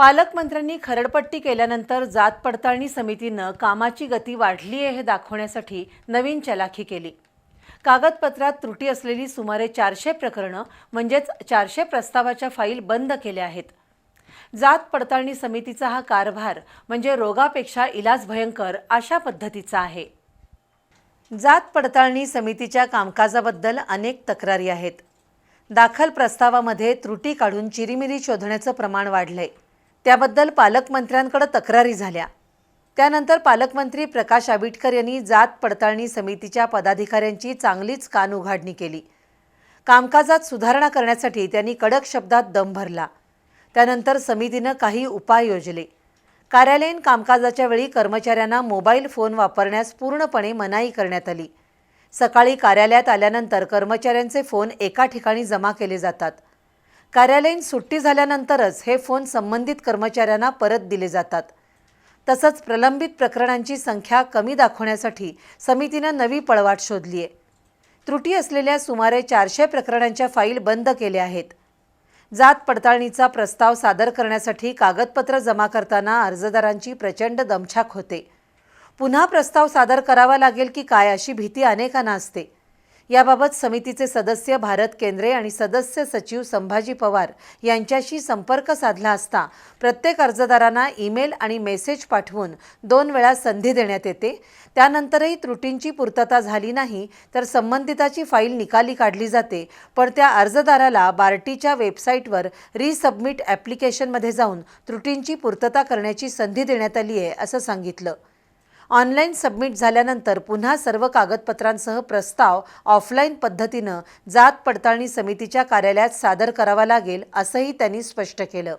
पालकमंत्र्यांनी खरडपट्टी केल्यानंतर जात पडताळणी समितीनं कामाची गती वाढली आहे हे दाखवण्यासाठी नवीन चलाखी केली. कागदपत्रात त्रुटी असलेली सुमारे चारशे प्रकरणं म्हणजेच चारशे प्रस्तावाच्या फाईल बंद केल्या आहेत. जात पडताळणी समितीचा हा कारभार म्हणजे रोगापेक्षा इलाज भयंकर अशा पद्धतीचा आहे. जात पडताळणी समितीच्या कामकाजाबद्दल अनेक तक्रारी आहेत. दाखल प्रस्तावामध्ये त्रुटी काढून चिरीमिरी शोधण्याचं प्रमाण वाढलंय. त्याबद्दल पालकमंत्र्यांकडे तक्रारी झाल्या. त्यानंतर पालकमंत्री प्रकाश आबिटकर यांनी जात पडताळणी समितीच्या पदाधिकाऱ्यांची चांगलीच कान उघाडणी केली. कामकाजात सुधारणा करण्यासाठी त्यांनी कडक शब्दात दम भरला. त्यानंतर समितीनं काही उपाय योजले. कार्यालयीन कामकाजाच्या वेळी कर्मचाऱ्यांना मोबाईल फोन वापरण्यास पूर्णपणे मनाई करण्यात आली. सकाळी कार्यालयात आल्यानंतर कर्मचाऱ्यांचे फोन एका ठिकाणी जमा केले जातात. कार्यालयीन सुट्टी झाल्यानंतरच हे फोन संबंधित कर्मचाऱ्यांना परत दिले जातात. तसंच प्रलंबित प्रकरणांची संख्या कमी दाखवण्यासाठी समितीनं नवी पळवाट शोधली आहे त्रुटी असलेल्या सुमारे चारशे प्रकरणांच्या फाईल बंद केल्या आहेत. जात पडताळणीचा प्रस्ताव सादर करण्यासाठी कागदपत्र जमा करताना अर्जदारांची प्रचंड दमछाक होते. पुन्हा प्रस्ताव सादर करावा लागेल की काय अशी भीती अनेकांना असते. याबाबत समितीचे सदस्य भारत केंद्रे आणि सदस्य सचिव संभाजी पवार यांच्याशी संपर्क साधला असता प्रत्येक अर्जदारांना ईमेल आणि मेसेज पाठवून दोन वेळा संधी देण्यात येते. त्यानंतरही त्रुटींची पूर्तता झाली नाही तर संबंधिताची फाईल निकाली काढली जाते. पण त्या अर्जदाराला बार्टीच्या वेबसाईटवर रिसबमिट ॲप्लिकेशनमध्ये जाऊन त्रुटींची पूर्तता करण्याची संधी देण्यात आली आहे असं सांगितलं. ऑनलाईन सबमिट झाल्यानंतर पुन्हा सर्व कागदपत्रांसह प्रस्ताव ऑफलाईन पद्धतीनं जात पडताळणी समितीच्या कार्यालयात सादर करावा लागेल असंही त्यांनी स्पष्ट केलं.